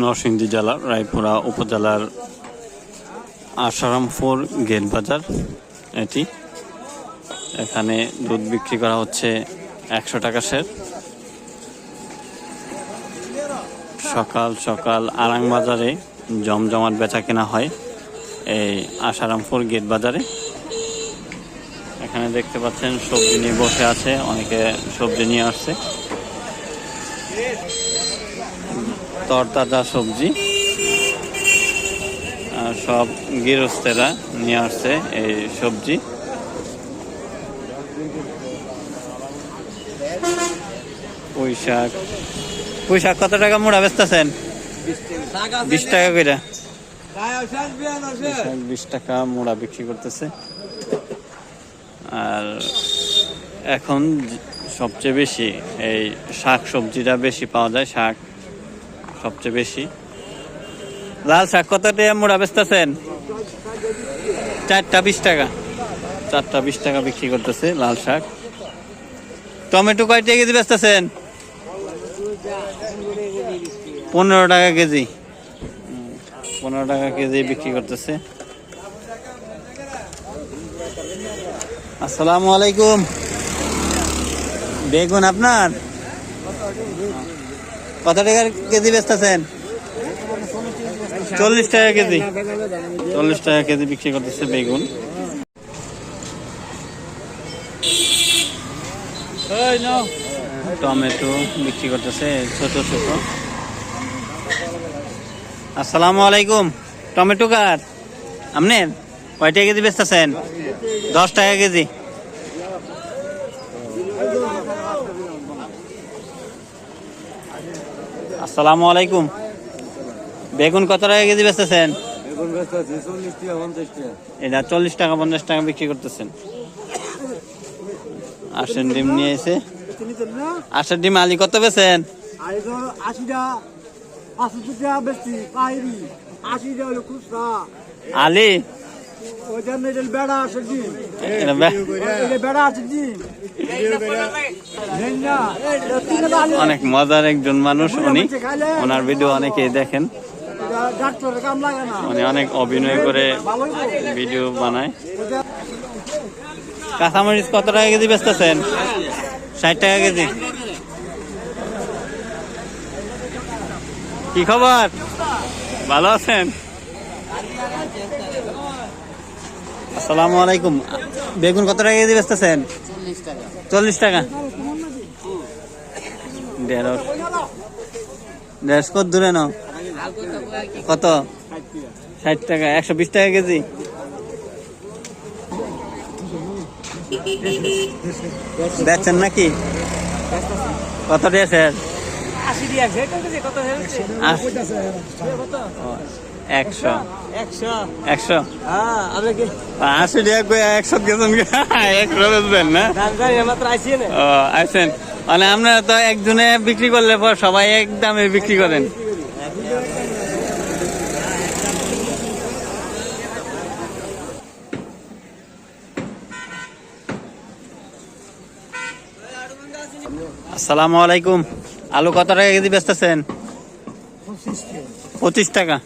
নরসিংদী জেলার রায়পুরা উপজেলার আসারামপুর গেট বাজার এটি। এখানে দুধ বিক্রি করা হচ্ছে একশো টাকা সের সকাল সকাল আরাং বাজারে জমজমাট বেচা কেনা হয় এই আসারামপুর গেট বাজারে এখানে দেখতে পাচ্ছেন, সবজি নিয়ে বসে আছে, অনেকে সবজি নিয়ে আসছে। তরতাজা সবজি। সব গৃহস্থেরা নিয়ে আসছে এই সবজি। পুঁই কত টাকা মোড়া বেচতেছেন? বিশ টাকা করে বিশ টাকা মোড়া বিক্রি করতেছে। আর এখন সবচেয়ে বেশি এই শাক সবজিটা বেশি পাওয়া যায়, শাক সবচেয়ে বেশি। লাল শাক কত টাকা মোড়া বেচতেছেন? চারটা বিশ টাকা। চারটা বিশ টাকা বিক্রি করতেছে লাল শাক। টমেটো কয়টা কেজি বেচতেছেন? পনেরো টাকা কেজি। পনেরো টাকা কেজি বিক্রি করতেছে। আসসালামু আলাইকুম। বেগুন আপনার? কত টাকার কেজি বেচতেছেন? চল্লিশ টাকা কেজি। চল্লিশ টাকা কেজি বিক্রি করতেছে বেগুন। টমেটো বিক্রি করতেছে ছোট ছোট। আসসালামু আলাইকুম। টমেটো কার? আপনার কয় টাকা কেজি বেচতেছেন? দশ টাকা কেজি। আসসালামু আলাইকুম। বেগুন কত টাকা কেজি বেচতেছেন? এটা চল্লিশ টাকা পঞ্চাশ টাকা বিক্রি করতেছেন। আশের ডিম নিয়ে এসে আশের ডিম আলি কত বেছেন আলি? ওই জন্য এটা বেড়া বেড়া। অনেক মজার একজন মানুষ উনি। ওনার ভিডিও অনেকেই দেখেন। এটা ডাক্তারের কাম লাগে না। উনি অনেক অভিনয় করে। ভিডিও বানায়। কাঁচামরিচ কত টাকা কেজি বেচতেছেন? ষাট টাকা কেজি। কি খবর? ভালো আছেন? আসসালামু আলাইকুম। বেগুন কত টাকা কেজি বেচতেছেন? চল্লিশ টাকা। দেড়শ দেড়শ কত দূরে নাও? কত? ষাট টাকা। একশো বিশ টাকা কেজি। বেচছেন নাকি? কত দিয়েছেন আশি দিয়ে আছে। এটা কেজি? কত? একশো। একশো। একশো। হ্যাঁ আপনি কি আশি টাকা করে একশো গেছেন একশো বেচবেন না? দাম জানি মাত্র আইসি না ও আছেন মানে আপনারা তো একজনে বিক্রি করলে পর সবাই এক দামে বিক্রি করেন। আসসালামু আলাইকুম। আলু কত টাকা কেজি বেচতেছেন? পঁচিশ টাকা।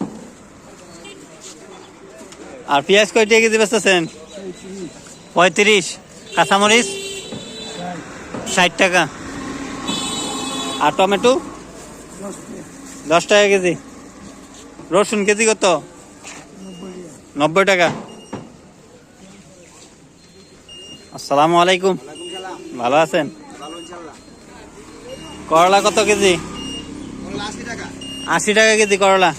আর পেঁয়াজ কয় টাকা কেজি বেচতেছেন? পঁয়ত্রিশ। কাঁচামরিচ? ষাট টাকা। আর টমেটো? দশ টাকা কেজি। রসুন কেজি কত? নব্বই টাকা। আসসালামু আলাইকুম। ভালো আছেন? করলা কত কেজি? আশি টাকা। কেজি করলা।